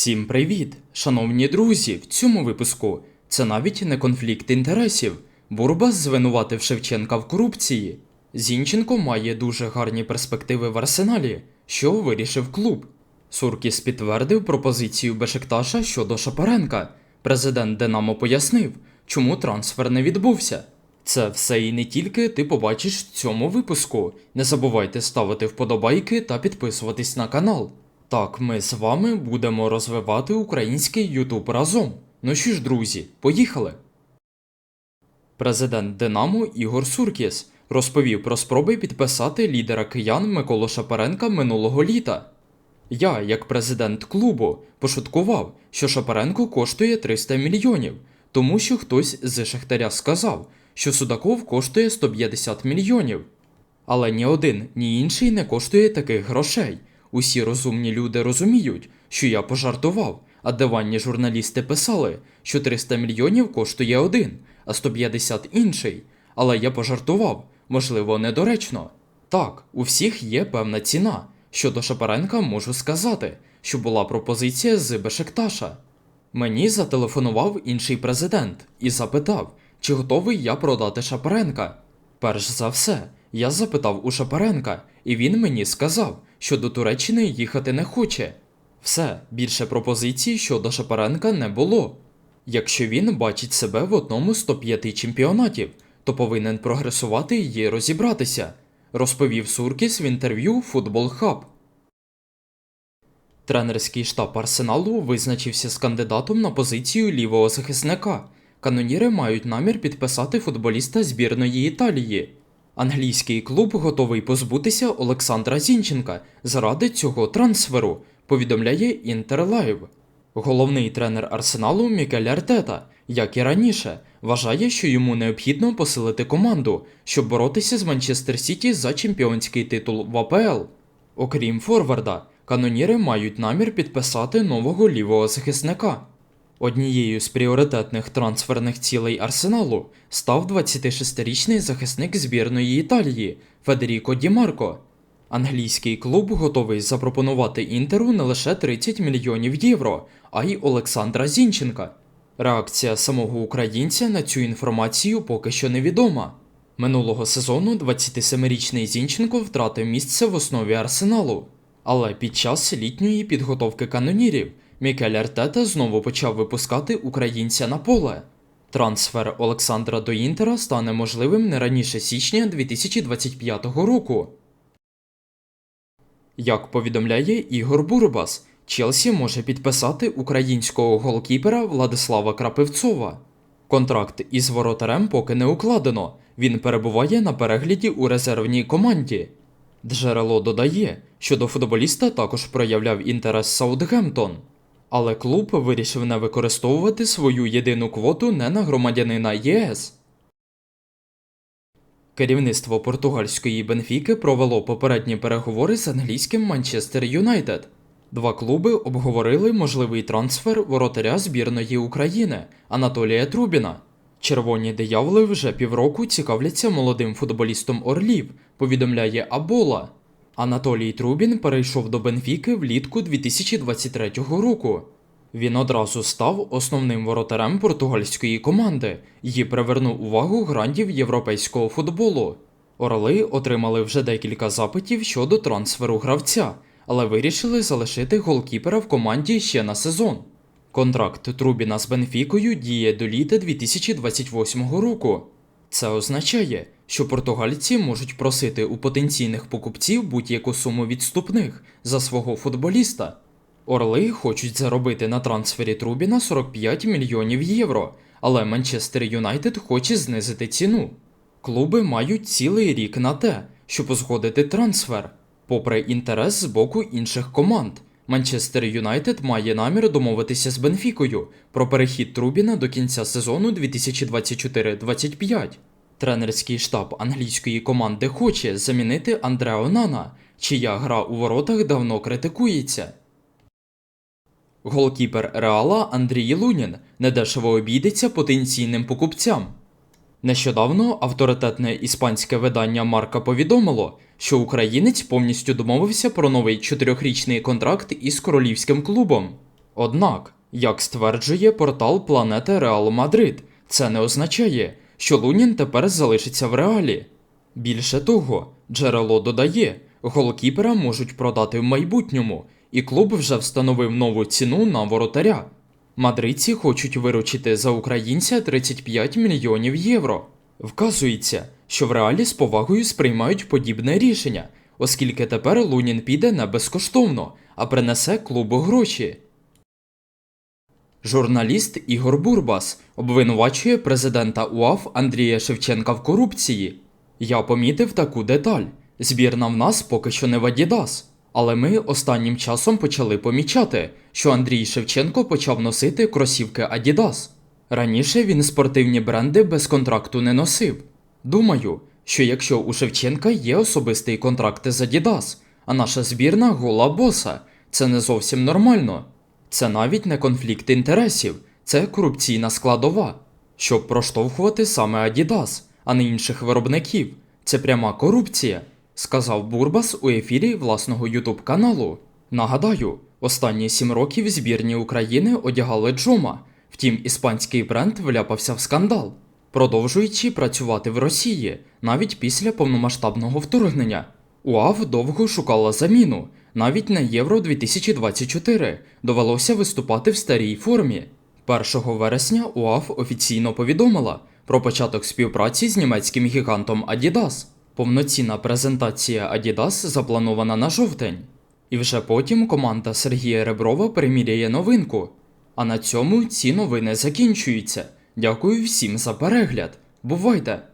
Всім привіт, шановні друзі! В цьому випуску це навіть не конфлікт інтересів. Бурбас звинуватив Шевченка в корупції. Зінченко має дуже гарні перспективи в арсеналі, що вирішив клуб. Суркіс підтвердив пропозицію Бешикташа щодо Шапаренка. Президент Динамо пояснив, чому трансфер не відбувся. Це все і не тільки ти побачиш в цьому випуску. Не забувайте ставити вподобайки та підписуватись на канал. Так, ми з вами будемо розвивати український Ютуб разом. Ну що ж, друзі, поїхали! Президент Динамо Ігор Суркіс розповів про спроби підписати лідера киян Миколу Шапаренка минулого літа. Я, як президент клубу, пошуткував, що Шапаренко коштує 300 мільйонів, тому що хтось з Шахтаря сказав, що Судаков коштує 150 мільйонів. Але ні один, ні інший не коштує таких грошей. Усі розумні люди розуміють, що я пожартував, а диванні журналісти писали, що 300 мільйонів коштує один, а 150 інший. Але я пожартував, можливо, недоречно. Так, у всіх є певна ціна. Щодо Шапаренка можу сказати, що була пропозиція з Бешекташа. Мені зателефонував інший президент і запитав, чи готовий я продати Шапаренка. Перш за все, я запитав у Шапаренка, і він мені сказав, що до Туреччини їхати не хоче. Все, більше пропозицій щодо Шапаренка не було. Якщо він бачить себе в одному з топ-5 чемпіонатів, то повинен прогресувати і розібратися, розповів Суркіс в інтерв'ю Футбол Хаб. Тренерський штаб Арсеналу визначився з кандидатом на позицію лівого захисника. Каноніри мають намір підписати футболіста збірної Італії. Англійський клуб готовий позбутися Олександра Зінченка заради цього трансферу, повідомляє Інтерлайв. Головний тренер Арсеналу Мікель Артета, як і раніше, вважає, що йому необхідно посилити команду, щоб боротися з Манчестер Сіті за чемпіонський титул в АПЛ. Окрім Форварда, каноніри мають намір підписати нового лівого захисника. Однією з пріоритетних трансферних цілей Арсеналу став 26-річний захисник збірної Італії Федеріко Ді Марко. Англійський клуб готовий запропонувати Інтеру не лише 30 мільйонів євро, а й Олександра Зінченка. Реакція самого українця на цю інформацію поки що невідома. Минулого сезону 27-річний Зінченко втратив місце в основі арсеналу. Але під час літньої підготовки канонірів Мікель Артета знову почав випускати українця на поле. Трансфер Олександра до Інтера стане можливим не раніше січня 2025 року. Як повідомляє Ігор Бурбас, Челсі може підписати українського голкіпера Владислава Крапивцова. Контракт із воротарем поки не укладено. Він перебуває на перегляді у резервній команді. Джерело додає, що до футболіста також проявляв інтерес Саутгемптон. Але клуб вирішив не використовувати свою єдину квоту не на громадянина ЄС. Керівництво португальської Бенфіки провело попередні переговори з англійським Манчестер Юнайтед. Два клуби обговорили можливий трансфер воротаря збірної України Анатолія Трубіна. Червоні дияволи вже півроку цікавляться молодим футболістом Орлів, повідомляє Абола. Анатолій Трубін перейшов до Бенфіки влітку 2023 року. Він одразу став основним воротарем португальської команди і привернув увагу грандів європейського футболу. Орли отримали вже декілька запитів щодо трансферу гравця, але вирішили залишити голкіпера в команді ще на сезон. Контракт Трубіна з Бенфікою діє до літа 2028 року. Це означає, що португальці можуть просити у потенційних покупців будь-яку суму відступних за свого футболіста. Орли хочуть заробити на трансфері Трубіна 45 мільйонів євро, але Манчестер Юнайтед хоче знизити ціну. Клуби мають цілий рік на те, щоб узгодити трансфер. Попри інтерес з боку інших команд, Манчестер Юнайтед має намір домовитися з Бенфікою про перехід Трубіна до кінця сезону 2024-25. Тренерський штаб англійської команди хоче замінити Андрео Нана, чия гра у воротах давно критикується. Голкіпер Реала Андрій Лунін недешево обійдеться потенційним покупцям. Нещодавно авторитетне іспанське видання Марка повідомило, що українець повністю домовився про новий чотирьохрічний контракт із королівським клубом. Однак, як стверджує портал планети Реал Мадрид, це не означає, що Лунін тепер залишиться в реалі. Більше того, джерело додає, голкіпера можуть продати в майбутньому, і клуб вже встановив нову ціну на воротаря. Мадридці хочуть виручити за українця 35 мільйонів євро. Вказується, що в реалі з повагою сприймають подібне рішення, оскільки тепер Лунін піде не безкоштовно, а принесе клубу гроші. Журналіст Ігор Бурбас обвинувачує президента УАФ Андрія Шевченка в корупції. Я помітив таку деталь. Збірна в нас поки що не в Адідас. Але ми останнім часом почали помічати, що Андрій Шевченко почав носити кросівки Adidas. Раніше він спортивні бренди без контракту не носив. Думаю, що якщо у Шевченка є особистий контракт з Adidas, а наша збірна гола боса, це не зовсім нормально. Це навіть не конфлікт інтересів, це корупційна складова. Щоб проштовхувати саме Adidas, а не інших виробників. Це пряма корупція, сказав Бурбас у ефірі власного Ютуб каналу. Нагадаю, останні сім років збірні України одягали Джома, втім іспанський бренд вляпався в скандал, продовжуючи працювати в Росії навіть після повномасштабного вторгнення. УАВ довго шукала заміну. Навіть на Євро 2024 довелося виступати в старій формі. 1 вересня УАФ офіційно повідомила про початок співпраці з німецьким гігантом Adidas. Повноцінна презентація Adidas запланована на жовтень. І вже потім команда Сергія Реброва приміряє новинку. А на цьому ці новини закінчуються. Дякую всім за перегляд. Бувайте!